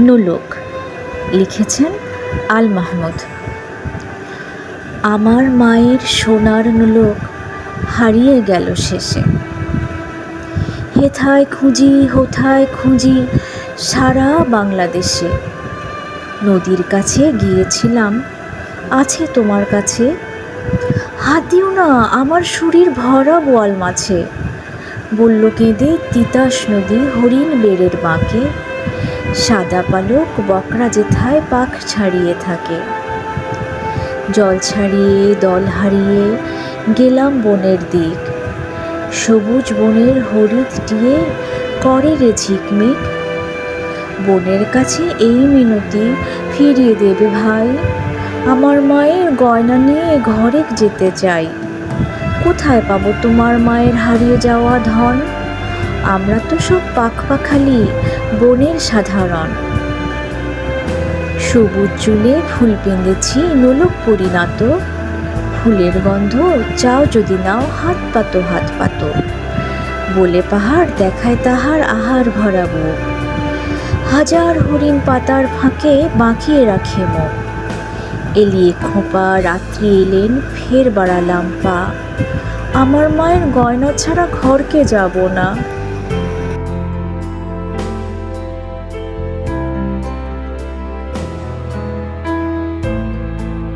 নোলক লিখেছেন আল মাহমুদ। আমার মায়ের সোনার নোলক হারিয়ে গেল শেষে। হেথায় খুঁজি, হোথায় খুঁজি সারা বাংলাদেশে। নদীর কাছে গিয়েছিলাম, আছে তোমার কাছে। হাত দিও না, আমার শরীর ভরা বোয়াল মাছে বলল কেঁদে তিতাস নদী হরিণ বেড়ের বাঁকে। সাদা পালক বকরা যেথায় পাখ ছাড়িয়ে থাকে। জল ছাড়িয়ে, দল হারিয়ে গেলাম বনের দিক। সবুজ বনের হরিদ দিয়ে করে রে ঝিকমিক। বনের কাছে এই মিনতি ফিরিয়ে দেবে ভাই। আমার মায়ের গয়না নিয়ে ঘরে যেতে চাই। কোথায় পাবো তোমার মায়ের হারিয়ে যাওয়া ধন? আমরা তো সব পাখপাখালি বনের সাধারণ। সবুজ চুলে ফুল পেঁধেছি নোলক পরিণত ফুলের গন্ধ, চাও যদি নাও, হাত পাতো হাত পাতো। বলে পাহাড় দেখায় তাহার আহার ভরা বুক হাজার হরিণ পাতার ফাঁকে বাঁকিয়ে রাখে মুখ। এলিয়ে খোঁপা, রাত্রি এলেন, ফের বাড়ালাম পা। আমার মায়ের গয়না ছাড়া ঘরকে যাব না।